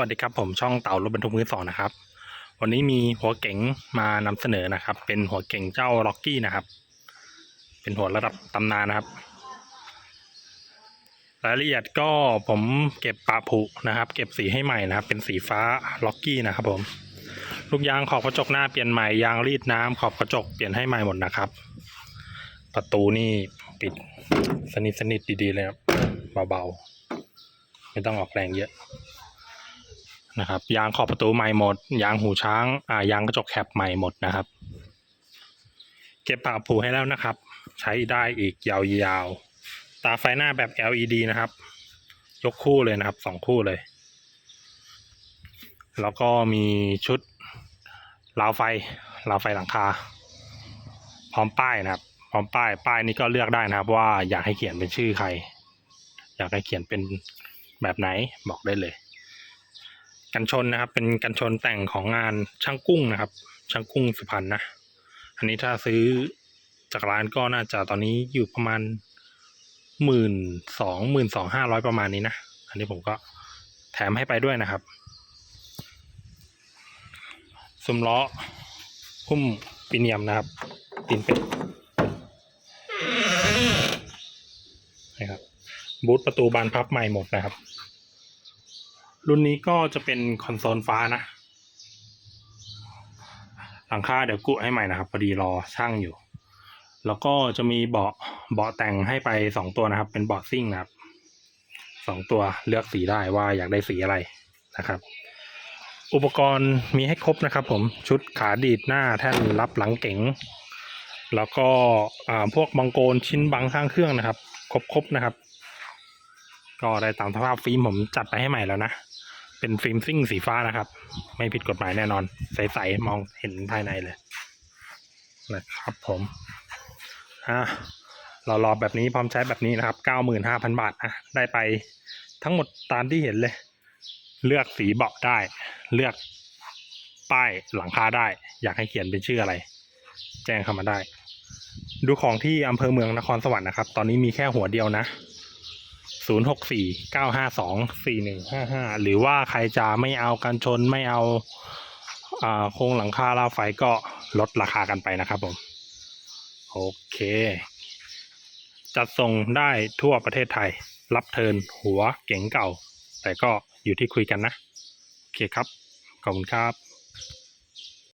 วัสดีครับผมช่องเต่ารถบรรทุกมือสองนะครับ วันนี้มีหัวเก๋งมานำเสนอนะครับ เป็นหัวเก๋งเจ้าล็อกกี้นะครับ เป็นหัวระดับตำนานนะครับ รายละเอียดก็ผมเก็บปะผุนะครับ เก็บสีให้ใหม่นะครับ เป็นสีฟ้าล็อกกี้นะครับ ผมลูกยางขอบกระจกหน้าเปลี่ยนใหม่ยางรีดน้ำขอบกระจกเปลี่ยนให้ใหม่หมดนะครับ ประตูนี่ปิดสนิทสนิทดีๆเลยครับเบาๆไม่ต้องออกแรงเยอะ นะครับ ยางขอบประตูใหม่หมด ยางหูช้างอ่ายางกระจกแคปใหม่หมดนะครับ เก็บปากผูให้แล้วนะครับ ใช้ได้อีกยาวๆ ตาไฟหน้าแบบ LED นะครับ ยกคู่เลยนะครับสองคู่เลย แล้วก็มีชุดราวไฟราวไฟหลังคา พร้อมป้ายนะครับ พร้อมป้ายป้ายนี้ก็เลือกได้นะครับ ว่าอยากให้เขียนเป็นชื่อใคร อยากให้เขียนเป็นแบบไหนบอกได้เลย กันชนนะครับ เป็นกันชนแต่งของงานช่างกุ้งนะครับ ช่างกุ้งสุพรรณนะ อันนี้ถ้าซื้อจากร้านก็น่าจะตอนนี้อยู่ประมาณหมื่นสองหมื่นสองห้าร้อยประมาณนี้นะ อันนี้ผมก็แถมให้ไปด้วยนะครับซุ้มล้อหุ้มปีเนียมนะครับตีนเป็ดนะครับบูทประตูบานพับใหม่หมดนะครับ รุ่นนี้ก็จะเป็นคอนโซลฟ้านะ หลังคาเดี๋ยวกุให้ใหม่นะครับ พอดีรอช่างอยู่ แล้วก็จะมีเบาะเบาะแต่งให้ไปสองตัวนะครับ เป็นเบาะซิ่งนะครับสองตัวเลือกสีได้ว่าอยากได้สีอะไรนะครับ อุปกรณ์มีให้ครบนะครับ ผมชุดขาดีดหน้าแท่นรับหลังเก๋งแล้วก็อ่าพวกบังโกนชิ้นบังข้างเครื่องนะครับ ครบๆนะครับ ก็ได้ตามสภาพฟิล์มผมจัดไปให้ใหม่แล้วนะ เป็นฟิล์มซิ่งสีฟ้านะครับ ไม่ผิดกฎหมายแน่นอน ใสๆมองเห็นภายในเลยนะครับผมอะเรารอแบบนี้พร้อมใช้แบบนี้นะครับเก้าหมื่นห้าพันบาทนะได้ไปทั้งหมดตามที่เห็นเลย เลือกสีเบาะได้ เลือกป้ายหลังคาได้ อยากให้เขียนเป็นชื่ออะไร แจ้งเข้ามาได้ ดูของที่อำเภอเมืองนครสวรรค์นะครับ ตอนนี้มีแค่หัวเดียวนะ ศูนย์หกสี่เก้าห้าสองสี่หนึ่งห้าห้าหรือว่าใครจะไม่เอากันชนไม่เอาโครงหลังคาราวไฟก็ลดราคากันไปนะครับผม โอเค จัดส่งได้ทั่วประเทศไทย รับเทินหัวเก๋งเก่า แต่ก็อยู่ที่คุยกันนะ โอเคครับ ขอบคุณครับ